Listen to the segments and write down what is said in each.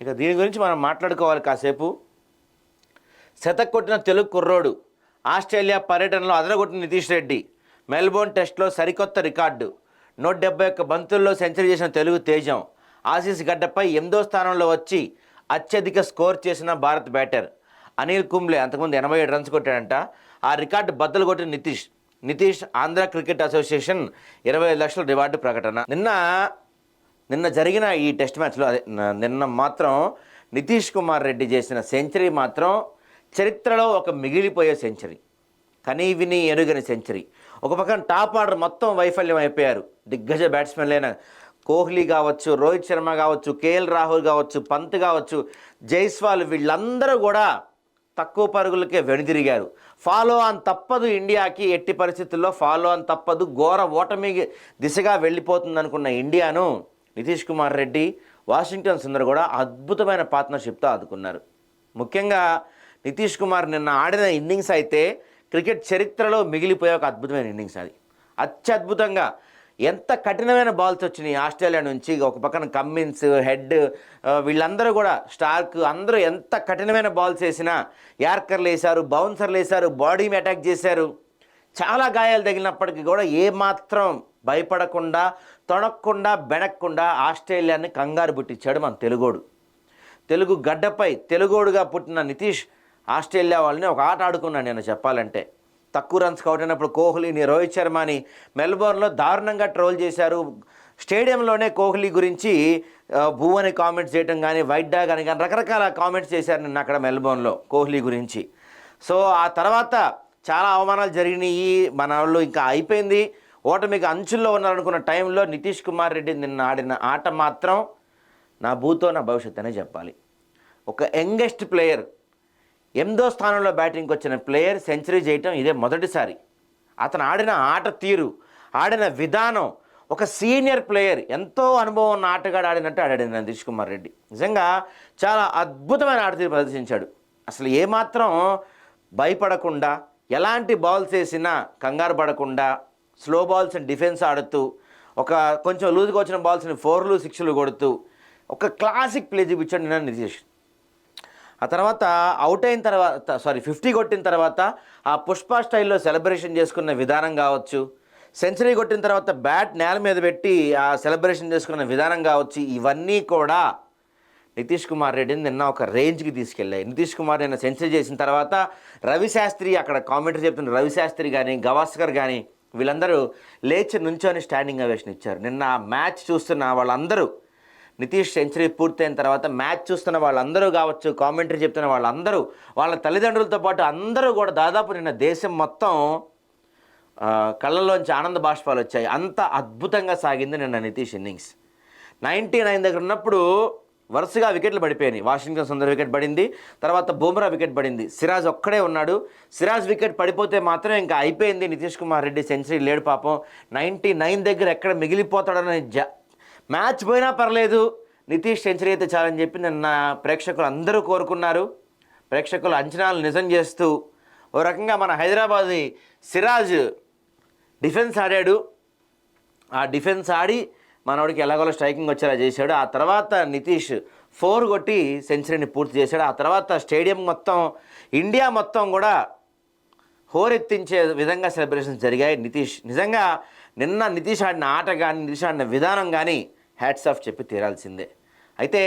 ఇక దీని గురించి మనం మాట్లాడుకోవాలి కాసేపు. శతకొట్టిన కొట్టిన తెలుగు కుర్రోడు ఆస్ట్రేలియా పర్యటనలో అదరగొట్టిన నితీష్ రెడ్డి మెల్బోర్న్ టెస్ట్లో సరికొత్త రికార్డు నూట డెబ్బై ఒక్క బంతుల్లో సెంచరీ చేసిన తెలుగు తేజం ఆసీస్ గడ్డపై ఎనిమిదో స్థానంలో వచ్చి అత్యధిక స్కోర్ చేసిన భారత్ బ్యాటర్. అనిల్ కుంబ్లే అంతకుముందు ఎనభై ఏడు రన్స్ కొట్టాడంట. ఆ రికార్డు బద్దలు కొట్టిన నితీష్ నితీష్ ఆంధ్ర క్రికెట్ అసోసియేషన్ ఇరవై ఐదు లక్షల రివార్డు ప్రకటన. నిన్న నిన్న జరిగిన ఈ టెస్ట్ మ్యాచ్లో అదే నిన్న మాత్రం నితీష్ కుమార్ రెడ్డి చేసిన సెంచరీ మాత్రం చరిత్రలో ఒక మిగిలిపోయే సెంచరీ. కనీ విని ఎరుగని సెంచరీ. ఒక పక్కన టాప్ ఆర్డర్ మొత్తం వైఫల్యం అయిపోయారు. దిగ్గజ బ్యాట్స్మెన్లైన కోహ్లీ కావచ్చు రోహిత్ శర్మ కావచ్చు కేఎల్ రాహుల్ కావచ్చు పంత్ కావచ్చు జైస్వాల్ వీళ్ళందరూ కూడా తక్కువ పరుగులకే వెనుదిరిగారు. ఫాలో ఆన్ తప్పదు ఇండియాకి ఎట్టి పరిస్థితుల్లో ఫాలో ఆన్ తప్పదు ఘోర ఓటమి దిశగా వెళ్ళిపోతుంది అనుకున్న ఇండియాను నితీష్ కుమార్ రెడ్డి వాషింగ్టన్ సుందర్ కూడా అద్భుతమైన పార్ట్నర్షిప్తో ఆదుకున్నారు. ముఖ్యంగా నితీష్ కుమార్ నిన్న ఆడిన ఇన్నింగ్స్ అయితే క్రికెట్ చరిత్రలో మిగిలిపోయే ఒక అద్భుతమైన ఇన్నింగ్స్ అది. అత్యద్భుతంగా ఎంత కఠినమైన బాల్స్ వచ్చినాయి ఆస్ట్రేలియా నుంచి ఒక పక్కన కమ్మిన్స్ హెడ్ వీళ్ళందరూ కూడా స్టార్క్ అందరూ ఎంత కఠినమైన బాల్స్ వేసినా యార్కర్లు వేశారు బౌన్సర్లు వేశారు బాడీని అటాక్ చేశారు. చాలా గాయాలు తగిలినప్పటికీ కూడా ఏమాత్రం భయపడకుండా తొణక్కుండా బెనక్కుండా ఆస్ట్రేలియాని కంగారు పుట్టించాడు మన తెలుగోడు. తెలుగు గడ్డపై తెలుగోడుగా పుట్టిన నితీష్ ఆస్ట్రేలియా వాళ్ళని ఒక ఆట ఆడుకున్నాను నేను చెప్పాలంటే. తక్కువ రన్స్ అవుట్ అయినప్పుడు కోహ్లీని రోహిత్ శర్మని మెల్బోర్న్లో దారుణంగా ట్రోల్ చేశారు. స్టేడియంలోనే కోహ్లీ గురించి ఆ, భూ అని కామెంట్స్ చేయడం కానీ వైట్ డాగ్ అని కానీ రకరకాల కామెంట్స్ చేశారు నిన్న అక్కడ మెల్బోర్న్లో కోహ్లీ గురించి. సో ఆ తర్వాత చాలా అవమానాలు జరిగినాయి. మన వాళ్ళు ఇంకా అయిపోయింది. ఓటమికి అంచుల్లో ఉన్నారనుకున్న టైంలో నితీష్ కుమార్ రెడ్డి నిన్న ఆడిన ఆట మాత్రం నా భూతో నా భవిష్యత్ అనే చెప్పాలి. ఒక యంగెస్ట్ ప్లేయర్ ఎనిమిదో స్థానంలో బ్యాటింగ్కి వచ్చిన ప్లేయర్ సెంచరీ చేయటం ఇదే మొదటిసారి. అతను ఆడిన ఆట తీరు ఆడిన విధానం ఒక సీనియర్ ప్లేయర్ ఎంతో అనుభవం ఉన్న ఆటగాడు ఆడినట్టు ఆడాడు నితీష్ కుమార్ రెడ్డి. నిజంగా చాలా అద్భుతమైన ఆట తీరు ప్రదర్శించాడు. అసలు ఏమాత్రం భయపడకుండా ఎలాంటి బాల్స్ వేసినా కంగారు పడకుండా స్లో బాల్స్ని డిఫెన్స్ ఆడుతూ ఒక కొంచెం లూజ్గా వచ్చిన బాల్స్ని ఫోర్లు సిక్స్లు కొడుతూ ఒక క్లాసిక్ ప్లే చూపించాడు నిన్న నితీష్. ఆ తర్వాత అవుట్ అయిన తర్వాత సారీ ఫిఫ్టీ కొట్టిన తర్వాత ఆ పుష్ప స్టైల్లో సెలబ్రేషన్ చేసుకున్న విధానం కావచ్చు సెంచరీ కొట్టిన తర్వాత బ్యాట్ నేల మీద పెట్టి ఆ సెలబ్రేషన్ చేసుకున్న విధానం కావచ్చు ఇవన్నీ కూడా నితీష్ కుమార్ రెడ్డిని నిన్న ఒక రేంజ్కి తీసుకెళ్ళాయి. నితీష్ కుమార్ నిన్న సెంచరీ చేసిన తర్వాత రవిశాస్త్రి అక్కడ కామెంటరీ చెప్తున్న రవిశాస్త్రి కానీ గవాస్కర్ కానీ వీళ్ళందరూ లేచి నుంచొని స్టాండింగ్ అవేషన్ ఇచ్చారు. నిన్న మ్యాచ్ చూస్తున్న వాళ్ళందరూ నితీష్ సెంచరీ పూర్తయిన తర్వాత మ్యాచ్ చూస్తున్న వాళ్ళందరూ కావచ్చు కామెంటరీ చెప్తున్న వాళ్ళందరూ వాళ్ళ తల్లిదండ్రులతో పాటు అందరూ కూడా దాదాపు నిన్న దేశం మొత్తం కళ్ళల్లోంచి ఆనంద బాష్పాలు వచ్చాయి. అంత అద్భుతంగా సాగింది నిన్న నితీష్ ఇన్నింగ్స్ నైంటీ నైన్ దగ్గర ఉన్నప్పుడు వరుసగా వికెట్లు పడిపోయాయి వాషింగ్టన్ సుందర్ వికెట్ పడింది. తర్వాత బుమ్రా వికెట్ పడింది. సిరాజ్ ఒక్కడే ఉన్నాడు. సిరాజ్ వికెట్ పడిపోతే మాత్రం ఇంకా అయిపోయింది. నితీష్ కుమార్ రెడ్డి సెంచరీ లేడు పాపం. నైంటీ నైన్ దగ్గర ఎక్కడ మిగిలిపోతాడని జ మ్యాచ్ పోయినా పర్లేదు. నితీష్ సెంచరీ అయితే చాలని చెప్పి నిన్న ప్రేక్షకులు అందరూ కోరుకున్నారు. ప్రేక్షకుల అంచనాలు నిజం చేస్తూ ఓ రకంగా మన హైదరాబాద్ సిరాజ్ డిఫెన్స్ ఆడాడు. ఆ డిఫెన్స్ ఆడి మనోడికి ఎలాగోలా స్ట్రైకింగ్ వచ్చేలా చేశాడు. ఆ తర్వాత నితీష్ ఫోర్ కొట్టి సెంచరీని పూర్తి చేశాడు. ఆ తర్వాత స్టేడియం మొత్తం ఇండియా మొత్తం కూడా హోరెత్తించే విధంగా సెలబ్రేషన్స్ జరిగాయి. నితీష్ నిజంగా నిన్న నితీష్ ఆడిన ఆట కానీ నితీష్ ఆడిన విధానం కానీ హ్యాట్స్ ఆఫ్ చెప్పి తీరాల్సిందే. అయితే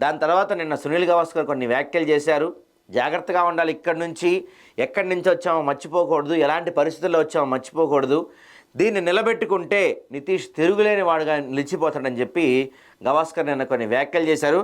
దాని తర్వాత నిన్న సునీల్ గవాస్కర్ కొన్ని వ్యాఖ్యలు చేశారు. జాగ్రత్తగా ఉండాలి ఇక్కడి నుంచి. ఎక్కడి నుంచి వచ్చామో మర్చిపోకూడదు. ఎలాంటి పరిస్థితుల్లో వచ్చామో మర్చిపోకూడదు. దీన్ని నిలబెట్టుకుంటే నితీష్ తిరుగులేని వాడుగా నిలిచిపోతాడని చెప్పి గవాస్కర్ నిన్న కొన్ని వ్యాఖ్యలు చేశారు.